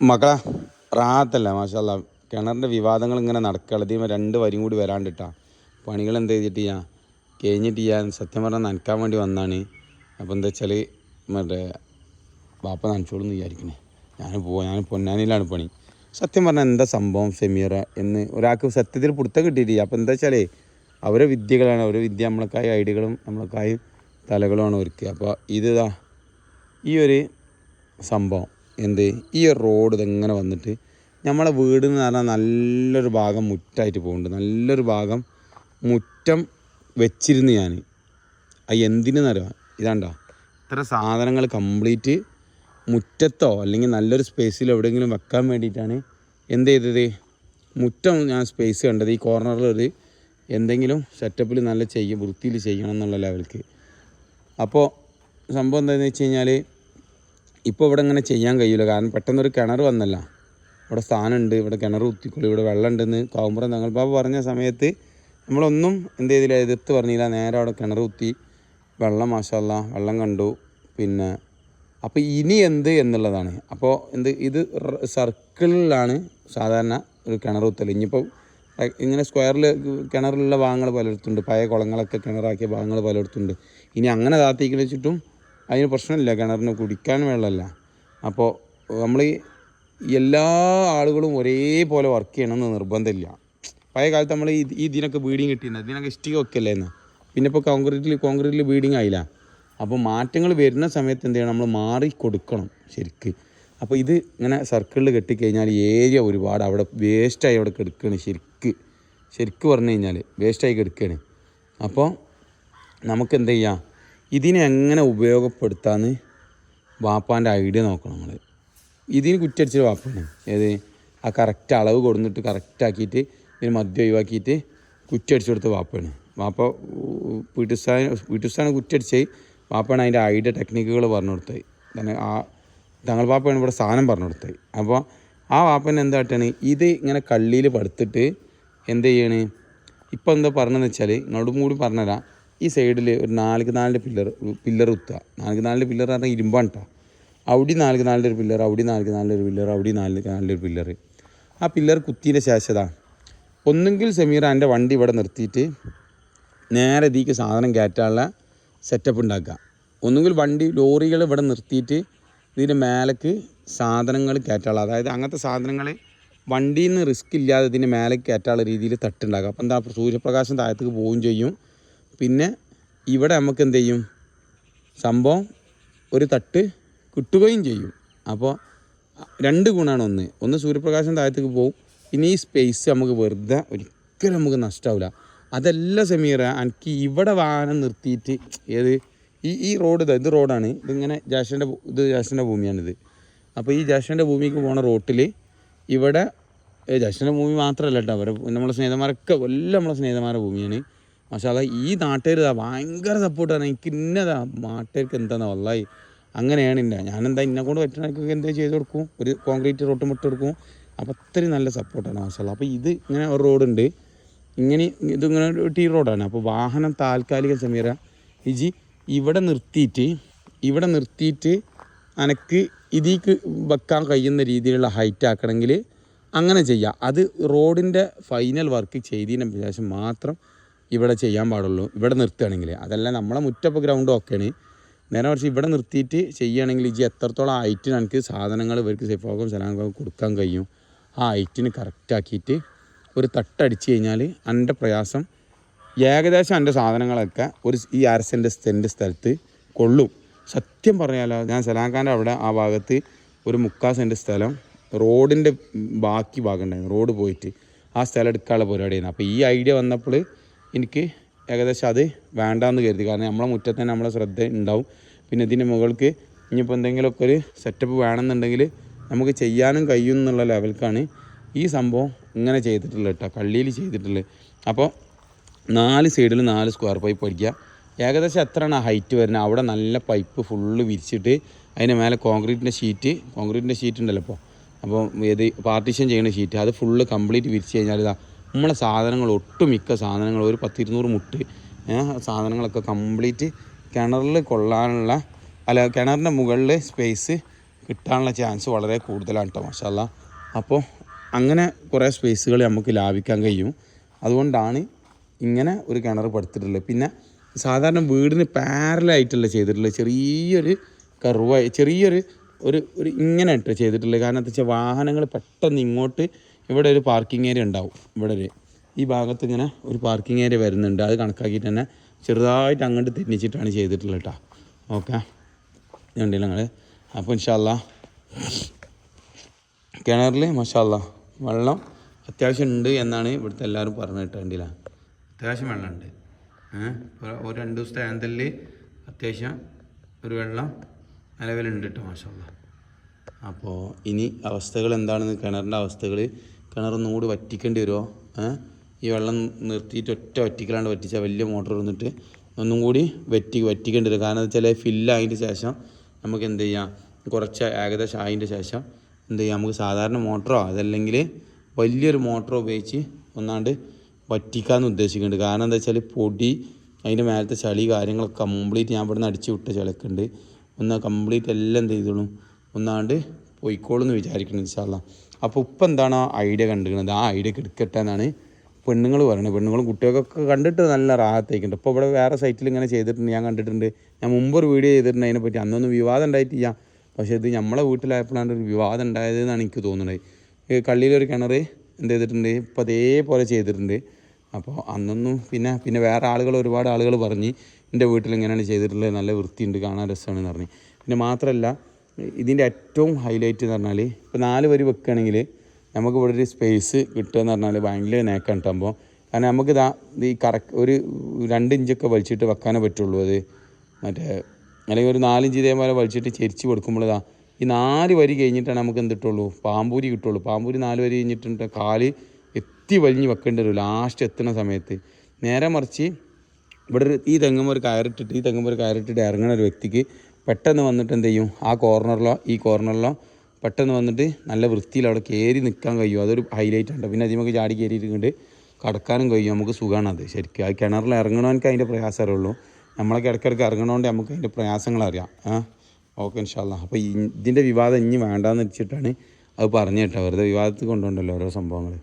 മക്കളെ റാത്തല്ല മാഷല്ല കിണറിന്റെ വിവാദങ്ങൾ ഇങ്ങനെ നടക്കുകയുള്ളത് രണ്ട് വരിയും കൂടി വരാണ്ടിട്ടാ. പണികൾ എന്ത് ചെയ്തിട്ട് ഞാൻ കഴിഞ്ഞിട്ട് ഞാൻ സത്യം പറഞ്ഞാൽ നനക്കാൻ വേണ്ടി വന്നാണ്. അപ്പോൾ എന്താ വെച്ചാൽ മറ്റേ ബാപ്പ നനച്ചോളൂ എന്ന് വിചാരിക്കണേ. ഞാൻ പോവാ ഞാൻ പൊന്നാനിയിലാണ് പണി. സത്യം പറഞ്ഞാൽ എന്താ സംഭവം സെമീറ എന്ന് ഒരാൾക്ക് സത്യത്തിൽ പുടുത്തം കിട്ടിയിട്ടില്ല. അപ്പോൾ എന്താ വെച്ചാൽ അവരെ വിദ്യകളാണ്. അവരെ വിദ്യ നമ്മളെക്കായ ഐഡികളും നമ്മളെക്കായ തലകളുമാണ് ഒരുക്കുക. അപ്പോൾ ഇതാ ഈ ഒരു സംഭവം. എന്ത് ഈ റോഡ് ഇതെങ്ങനെ വന്നിട്ട് നമ്മളെ വീട് എന്ന് പറഞ്ഞാൽ നല്ലൊരു ഭാഗം മുറ്റായിട്ട് പോകുന്നുണ്ട് നല്ലൊരു ഭാഗം മുറ്റം വെച്ചിരുന്നു ഞാൻ അത് എന്തിനെന്നറിയാം ഇതാണ്ടോ. ഇത്ര സാധനങ്ങൾ കംപ്ലീറ്റ് മുറ്റത്തോ അല്ലെങ്കിൽ നല്ലൊരു സ്പേസിൽ എവിടെയെങ്കിലും വെക്കാൻ വേണ്ടിയിട്ടാണ് എന്ത് ചെയ്തത്? മുറ്റം ഞാൻ സ്പേസ് കണ്ടത്. ഈ കോർണറിൽ ഒരു എന്തെങ്കിലും സെറ്റപ്പിൽ നല്ല ചെയ്യും വൃത്തിയിൽ ചെയ്യണം എന്നുള്ള ലെവൽക്ക് അപ്പോൾ സംഭവം എന്താണെന്ന് വെച്ച് കഴിഞ്ഞാൽ ഇപ്പോൾ ഇവിടെ ഇങ്ങനെ ചെയ്യാൻ കഴിയില്ല കാരണം പെട്ടെന്നൊരു കിണർ വന്നല്ല. ഇവിടെ സ്ഥാനമുണ്ട് ഇവിടെ കിണർ കുത്തിക്കൊള്ളു ഇവിടെ വെള്ളം ഉണ്ടെന്ന് കാവുമ്പുറം തങ്ങൾ ബാബ പറഞ്ഞ സമയത്ത് നമ്മളൊന്നും എന്ത് ചെയ്തില്ല എതിർത്ത് പറഞ്ഞില്ല. നേരെ അവിടെ കിണർ കുത്തി വെള്ളം മാഷല്ല വെള്ളം കണ്ടു. പിന്നെ അപ്പോൾ ഇനി എന്ത് എന്നുള്ളതാണ്. അപ്പോൾ എന്ത് ഇത് സർക്കിളിലാണ് സാധാരണ ഒരു കിണർ കുത്തൽ ഇനിയിപ്പോൾ ഇങ്ങനെ സ്ക്വയറിൽ കിണറിലുള്ള ഭാഗങ്ങൾ പലയിടത്തുണ്ട്. പഴയ കുളങ്ങളൊക്കെ കിണറാക്കിയ ഭാഗങ്ങൾ പലയിടത്തുണ്ട്. ഇനി അങ്ങനെ താത്തിക്കൽ വെച്ചിട്ടും അതിന് പ്രശ്നമില്ല. കിണറിന് കുടിക്കാൻ വെള്ളമല്ല. അപ്പോൾ നമ്മൾ എല്ലാ ആളുകളും ഒരേപോലെ വർക്ക് ചെയ്യണമെന്ന് നിർബന്ധമില്ല. പഴയ കാലത്ത് നമ്മൾ ഈ ഇതിനൊക്കെ ബീഡിങ് കിട്ടിയിട്ടുണ്ട് ഇതിനൊക്കെ ഇഷ്ടിക വെക്കല്ലേ എന്ന് പിന്നെ ഇപ്പോൾ കോൺക്രീറ്റിൽ കോൺക്രീറ്റിൽ ബീഡിങ് ആയില്ല. അപ്പോൾ മാറ്റങ്ങൾ വരുന്ന സമയത്ത് എന്ത് ചെയ്യണം? നമ്മൾ മാറി കൊടുക്കണം ശരിക്ക്. അപ്പോൾ ഇത് ഇങ്ങനെ സർക്കിളിൽ കെട്ടിക്കഴിഞ്ഞാൽ ഏരിയ ഒരുപാട് അവിടെ വേസ്റ്റായി അവിടെ കിടക്കുകയാണ് ശരിക്ക്. ശരിക്ക് പറഞ്ഞു കഴിഞ്ഞാൽ വേസ്റ്റായി കിടക്കുകയാണ്. അപ്പോൾ നമുക്ക് എന്ത് ചെയ്യാം? ഇതിനെ എങ്ങനെ ഉപയോഗപ്പെടുത്താമെന്ന് വാപ്പാന്റെ ഐഡിയ നോക്കണം നമ്മൾ ഇതിന് കുറ്റടിച്ചൊരു വാപ്പാണ്. ഏത്? ആ കറക്റ്റ് അളവ് കൊടുത്തിട്ട് കറക്റ്റാക്കിയിട്ട് ഇതിന് മദ്യം ഒഴിവാക്കിയിട്ട് കുറ്റടിച്ചു കൊടുത്ത വാപ്പാണ്. വാപ്പ വീട്ടുസ്ഥാന വീട്ടുസ്ഥാനം കുറ്റടിച്ച് വാപ്പാണ് അതിന്റെ ഐഡിയ ടെക്നിക്കുകൾ പറഞ്ഞു കൊടുത്തത്. തന്നെ ആ തങ്ങൾ വാപ്പയാണ് ഇവിടെ സാധനം പറഞ്ഞു കൊടുത്തത്. അപ്പോൾ ആ വാപ്പൻ എന്തായിട്ടാണ് ഇത് ഇങ്ങനെ കള്ളിയിൽ പടുത്തിട്ട് എന്ത് ചെയ്യണേ? ഇപ്പം എന്താ പറഞ്ഞതെന്ന് വെച്ചാൽ നിങ്ങളോടും കൂടി പറഞ്ഞുതരാം ഈ സൈഡിൽ ഒരു നാലുക്ക് നാലിന്റെ പില്ലർ പില്ലർ കുത്തുക. നാലുക്ക് നാലിന്റെ പില്ലർ പറഞ്ഞാൽ ഇരുമ്പാണ് കേട്ടോ അവിടെ നാലുക്ക് നാലിന്റെ ഒരു പില്ലർ അവിടെ നാലുക്ക് നാലിന്റെ ഒരു പില്ലർ അവിടെ നാലുക്ക് നാലിന്റെ ഒരു പില്ലർ ആ പില്ലർ കുത്തിയതിന്റെ ശേഷതാ ഒന്നുകിൽ സമീർ എന്റെ വണ്ടി ഇവിടെ നിർത്തിയിട്ട് നേരെ ഇതിക്ക് സാധനം കയറ്റാനുള്ള സെറ്റപ്പ് ഉണ്ടാക്കുക. ഒന്നുകിൽ വണ്ടി ലോറികൾ ഇവിടെ നിർത്തിയിട്ട് ഇതിന്റെ മേലേക്ക് സാധനങ്ങൾ കയറ്റാനുള്ള അതായത് അങ്ങനത്തെ സാധനങ്ങൾ വണ്ടിയിൽ നിന്ന് റിസ്ക് ഇല്ലാതെ ഇതിന്റെ മേലേക്ക് കയറ്റാനുള്ള രീതിയിൽ തട്ടുണ്ടാക്കുക. അപ്പോൾ എന്താ സൂര്യപ്രകാശം താഴത്തേക്ക് പോവുകയും ചെയ്യും. പിന്നെ ഇവിടെ നമുക്ക് എന്ത് ചെയ്യും? സംഭവം ഒരു തട്ട് കിട്ടുകയും ചെയ്യും. അപ്പോൾ രണ്ട് ഗുണമാണ് ഒന്ന്. ഒന്ന് സൂര്യപ്രകാശം താഴത്തേക്ക് പോകും പിന്നെ ഈ സ്പേസ് നമുക്ക് വെറുതെ ഒരിക്കലും നമുക്ക് നഷ്ടാവില്ല അതല്ല സമീറ എനിക്ക് ഇവിടെ വാഹനം നിർത്തിയിട്ട് ഏത്? ഈ ഈ റോഡ് ഇതാ ഇത് റോഡാണ് ഇതിങ്ങനെ ജാഷന്റെ ഇത് ജാഷന്റെ ഭൂമിയാണിത് അപ്പോൾ ഈ ജാഷന്റെ ഭൂമിക്ക് പോണ റോട്ടിൽ ഇവിടെ ജാഷന്റെ ഭൂമി മാത്രമല്ല കേട്ടോ. അവരെ നമ്മളെ സ്നേഹിതന്മാരൊക്കെ എല്ലാം നമ്മളെ സ്നേഹിതന്മാരുടെ ഭൂമിയാണ്. പക്ഷേ ഈ നാട്ടുകാർ ഇതാ ഭയങ്കര സപ്പോർട്ടാണ് എനിക്ക് ഇന്നതാ നാട്ടുകാർക്ക് എന്താണെന്ന് വല്ലായി. അങ്ങനെയാണ് ഇന്ന. ഞാനെന്താ ഇന്നെ കൊണ്ട് പറ്റണക്കൊക്കെ എന്താ ചെയ്ത് കൊടുക്കും? ഒരു കോൺക്രീറ്റ് റോട്ട് മുട്ട് കൊടുക്കും. അപ്പോൾ അത്രയും നല്ല സപ്പോർട്ടാണ് മാഷാല്ല അപ്പോൾ ഇത് ഇങ്ങനെ ഒരു റോഡുണ്ട് ഇങ്ങനെ ഇതിങ്ങനെ ഒരു ടീ റോഡാണ് അപ്പോൾ വാഹനം താൽക്കാലിക സമീര ഇജി ഇവിടെ നിർത്തിയിട്ട് ഇവിടെ നിർത്തിയിട്ട് അനക്ക് ഇതിക്ക് വെക്കാൻ കഴിയുന്ന രീതിയിലുള്ള ഹൈറ്റ് ആക്കണമെങ്കിൽ അങ്ങനെ ചെയ്യാം. അത് റോഡിന്റെ ഫൈനൽ വർക്ക് ചെയ്തതിന് ശേഷം മാത്രം ഇവിടെ ചെയ്യാൻ പാടുള്ളൂ. ഇവിടെ നിർത്തുകയാണെങ്കിൽ. അതല്ല നമ്മളെ മുറ്റപ്പ് ഗ്രൗണ്ട് ഒക്കെയാണ്. നേരെ മറിച്ച് ഇവിടെ നിർത്തിയിട്ട് ചെയ്യുകയാണെങ്കിൽ ഇജി എത്രത്തോളം ഹൈറ്റിന് എനിക്ക് സാധനങ്ങൾ ഇവർക്ക് സെഫോക്കും സലാമൊക്കെ കൊടുക്കാൻ കഴിയും. ആ ഹൈറ്റിന് കറക്റ്റാക്കിയിട്ട് ഒരു തട്ടടിച്ച് കഴിഞ്ഞാൽ എന്റെ പ്രയാസം ഏകദേശം എന്റെ സാധനങ്ങളൊക്കെ ഒരു ഈ അരസന്റെ സെന്റ് സ്ഥലത്ത് കൊള്ളും. സത്യം പറഞ്ഞാലോ ഞാൻ സലാഖാന്റെ അവിടെ ആ ഭാഗത്ത് ഒരു മുക്കാൽ സെന്റ് സ്ഥലം റോഡിന്റെ ബാക്കി ഭാഗം ഉണ്ടായിരുന്നു റോഡ് പോയിട്ട് ആ സ്ഥലം എടുക്കാനുള്ള പരിപാടിയായിരുന്നു. അപ്പോൾ ഈ ഐഡിയ വന്നപ്പോൾ എനിക്ക് ഏകദേശം അത് വേണ്ടാന്ന് കരുതി. കാരണം നമ്മളെ മുറ്റത്ത് തന്നെ നമ്മളെ ശ്രദ്ധ ഉണ്ടാവും. പിന്നെ ഇതിന്റെ മുകൾക്ക് ഇനിയിപ്പോൾ എന്തെങ്കിലുമൊക്കെ ഒരു സെറ്റപ്പ് വേണമെന്നുണ്ടെങ്കിൽ നമുക്ക് ചെയ്യാനും കഴിയും എന്നുള്ള ലെവൽക്കാണ് ഈ സംഭവം ഇങ്ങനെ ചെയ്തിട്ടുള്ളത് കേട്ടോ. കള്ളിയിൽ ചെയ്തിട്ടുള്ളത്. അപ്പോൾ നാല് സൈഡിൽ നാല് സ്ക്വയർ പൈപ്പ് അടിക്കുക. ഏകദേശം എത്രയാണ് ഹൈറ്റ് വരുന്നത്? അവിടെ നല്ല പൈപ്പ് ഫുള്ള് വിരിച്ചിട്ട് അതിന് മേലെ കോൺക്രീറ്റിന്റെ ഷീറ്റ് കോൺക്രീറ്റിന്റെ ഷീറ്റ് ഉണ്ടല്ലോ ഇപ്പോൾ അപ്പോൾ ഏത് പാർട്ടീഷൻ ചെയ്യുന്ന ഷീറ്റ് അത് ഫുള്ള് കംപ്ലീറ്റ് വിരിച്ച് കഴിഞ്ഞാൽ ഇതാ നമ്മളെ സാധനങ്ങൾ ഒട്ടുമിക്ക സാധനങ്ങൾ ഒരു പത്തിരുന്നൂറ് മുട്ട് സാധനങ്ങളൊക്കെ കംപ്ലീറ്റ് കിണറിൽ കൊള്ളാനുള്ള അല്ല കിണറിന്റെ മുകളിൽ സ്പേസ് കിട്ടാനുള്ള ചാൻസ് വളരെ കൂടുതലാണ് കേട്ടോ മാഷാല്ല അപ്പോൾ അങ്ങനെ കുറേ സ്പേസുകൾ നമുക്ക് ലാഭിക്കാൻ കഴിയും. അതുകൊണ്ടാണ് ഇങ്ങനെ ഒരു കിണർ പടുത്തിട്ടുള്ളത്. പിന്നെ സാധാരണ വീടിന് പാരലായിട്ടല്ല ചെയ്തിട്ടുള്ളത് ചെറിയൊരു കർവായി ചെറിയൊരു ഒരു ഒരു ഇങ്ങനെ ഇട്ട് ചെയ്തിട്ടുള്ളത്. കാരണം എന്താ വെച്ചാൽ വാഹനങ്ങൾ പെട്ടെന്ന് ഇങ്ങോട്ട് ഇവിടെ ഒരു പാർക്കിംഗ് ഏരിയ ഉണ്ടാവും. ഇവിടെ ഒരു ഈ ഭാഗത്ത് ഇങ്ങനെ ഒരു പാർക്കിംഗ് ഏരിയ വരുന്നുണ്ട്. അത് കണക്കാക്കിയിട്ട് തന്നെ ചെറുതായിട്ട് അങ്ങോട്ട് തിരിച്ചിട്ടാണ് ചെയ്തിട്ടുള്ളത് കേട്ടോ ഓക്കെ ഉണ്ട് ഞങ്ങൾ അപ്പോൾ ഇൻഷാല്ല കിണറിൽ മഷാല്ല വെള്ളം അത്യാവശ്യം ഉണ്ട് എന്നാണ് ഇവിടുത്തെ എല്ലാവരും പറഞ്ഞു കിട്ടേണ്ടില്ല അത്യാവശ്യം വെള്ളമുണ്ട്. ഒരു രണ്ട് ദിവസത്തെ ആന്തലിൽ അത്യാവശ്യം ഒരു വെള്ളം നിലവിലുണ്ട് കേട്ടോ മാഷാല്ല അപ്പോൾ ഇനി അവസ്ഥകൾ എന്താണെന്ന് കിണറിന്റെ അവസ്ഥകൾ കിണറൊന്നും കൂടി വറ്റിക്കേണ്ടി വരുമോ? ഈ വെള്ളം നിർത്തിയിട്ട് ഒറ്റ വറ്റിക്കലാണ്ട് വറ്റിച്ചാൽ വലിയ മോട്ടർ വന്നിട്ട് ഒന്നും കൂടി വറ്റി വറ്റിക്കേണ്ടി വരും. കാരണം എന്താ വെച്ചാൽ ഫില്ലായതിന്റെ ശേഷം നമുക്ക് എന്ത് ചെയ്യാം? കുറച്ച് ഏകദേശം ആയതിന്റെ ശേഷം എന്ത് ചെയ്യാം? നമുക്ക് സാധാരണ മോട്ടറോ അതല്ലെങ്കിൽ വലിയൊരു മോട്ടറോ ഉപയോഗിച്ച് ഒന്നാണ്ട് വറ്റിക്കാമെന്ന് ഉദ്ദേശിക്കുന്നുണ്ട്. കാരണം എന്താ വെച്ചാൽ പൊടി അതിന്റെ മേലത്തെ ചളി കാര്യങ്ങളൊക്കെ കംപ്ലീറ്റ് ഞാൻ ഇവിടെ നിന്ന് അടിച്ച് വിട്ട ചിലക്കുണ്ട് ഒന്ന് കംപ്ലീറ്റ് എല്ലാം എന്ത് ചെയ്തോളും? ഒന്നാണ്ട് പോയിക്കോളും എന്ന് വിചാരിക്കണം ഇൻഷാല്ല അപ്പോൾ ഇപ്പം എന്താണ് ആ ഐഡിയ കണ്ടിരിക്കുന്നത്? ആ ഐഡിയ എടുക്കട്ടെ എന്നാണ് പെണ്ണുങ്ങൾ പറയുന്നത് പെണ്ണുങ്ങളും കുട്ടികൾക്കൊക്കെ കണ്ടിട്ട് നല്ല റാഹത്തേക്കുണ്ട് ഇപ്പോൾ ഇവിടെ വേറെ സൈറ്റിൽ ഇങ്ങനെ ചെയ്തിട്ടുണ്ട്. ഞാൻ കണ്ടിട്ടുണ്ട്. ഞാൻ മുമ്പ് ഒരു വീഡിയോ ചെയ്തിട്ടുണ്ട്. അതിനെപ്പറ്റി അന്നൊന്നും വിവാദം ഉണ്ടായിട്ടില്ല. പക്ഷേ ഇത് നമ്മളെ വീട്ടിലായപ്പോഴാണ് ഒരു വിവാദം ഉണ്ടായത് എന്നാണ് എനിക്ക് തോന്നുന്നത്. കള്ളിയിലൊരു കിണർ എന്ത് ചെയ്തിട്ടുണ്ട്? ഇപ്പോൾ അതേപോലെ ചെയ്തിട്ടുണ്ട്. അപ്പോൾ അന്നൊന്നും പിന്നെ പിന്നെ വേറെ ആളുകൾ ഒരുപാട് ആളുകൾ പറഞ്ഞ് എന്റെ വീട്ടിൽ ഇങ്ങനെയാണ് ചെയ്തിട്ടുള്ളത്. നല്ല വൃത്തിയുണ്ട്. കാണാൻ രസമാണെന്ന് പറഞ്ഞ്. പിന്നെ മാത്രമല്ല ഇതിന്റെ ഏറ്റവും ഹൈലൈറ്റ് എന്ന് പറഞ്ഞാൽ ഇപ്പോൾ നാല് വരി വെക്കുകയാണെങ്കിൽ നമുക്ക് ഇവിടെ ഒരു സ്പേസ് കിട്ടുക എന്ന് പറഞ്ഞാൽ ഭയങ്കര നേക്കാണ് കിട്ടുമ്പോൾ കാരണം നമുക്ക് ഇതാ ഈ കറക്റ്റ് ഒരു രണ്ട് ഇഞ്ചൊക്കെ വലിച്ചിട്ട് വെക്കാനേ പറ്റുള്ളൂ അത്. മറ്റേ അല്ലെങ്കിൽ ഒരു നാലിഞ്ച് ഇതേപോലെ വലിച്ചിട്ട് ചെരിച്ച് കൊടുക്കുമ്പോൾ ഇതാ ഈ നാല് വരി കഴിഞ്ഞിട്ടാണ് നമുക്ക് എന്ത് കിട്ടുള്ളൂ? പാമ്പൂരി കിട്ടുള്ളൂ. പാമ്പൂരി നാല് വരി കഴിഞ്ഞിട്ടുണ്ട് കാൽ എത്തി വലിഞ്ഞ് വെക്കേണ്ടി വരും. ലാസ്റ്റ് എത്തുന്ന സമയത്ത്. നേരെ മറിച്ച് ഇവിടെ ഒരു ഈ തെങ്ങുമ്പോൾ ഒരു കയറിട്ടിട്ട് ഈ തെങ്ങുമ്പോൾ ഒരു കയറിട്ടിട്ട് ഇറങ്ങുന്ന ഒരു വ്യക്തിക്ക് പെട്ടെന്ന് വന്നിട്ട് എന്ത് ചെയ്യും? ആ കോർണറിലോ ഈ കോർണറിലോ പെട്ടെന്ന് വന്നിട്ട് നല്ല വൃത്തിയിൽ അവിടെ കയറി നിൽക്കാൻ കഴിയും. അതൊരു ഹൈലൈറ്റ് ഉണ്ട് പിന്നെ അതിമൊക്കെ ചാടി കയറിയിട്ടുണ്ട് കടക്കാനും കഴിയും. നമുക്ക് സുഖമാണ് അത്. ശരിക്കും. ആ കിണറിൽ ഇറങ്ങണമെങ്കിൽ അതിന്റെ പ്രയാസം അറിയുള്ളൂ നമ്മളൊക്കെ ഇടയ്ക്കിടയ്ക്ക് ഇറങ്ങണോണ്ട് നമുക്ക് അതിന്റെ പ്രയാസങ്ങൾ അറിയാം. ആ? ഓക്കെ ഇൻഷാല്ല അപ്പോൾ ഇതിന്റെ വിവാദം ഇനി വേണ്ടാന്ന് വെച്ചിട്ടാണ് അത് പറഞ്ഞു കേട്ടോ. വെറുതെ വിവാദത്തിൽ കൊണ്ടുണ്ടല്ലോ ഓരോ സംഭവങ്ങൾ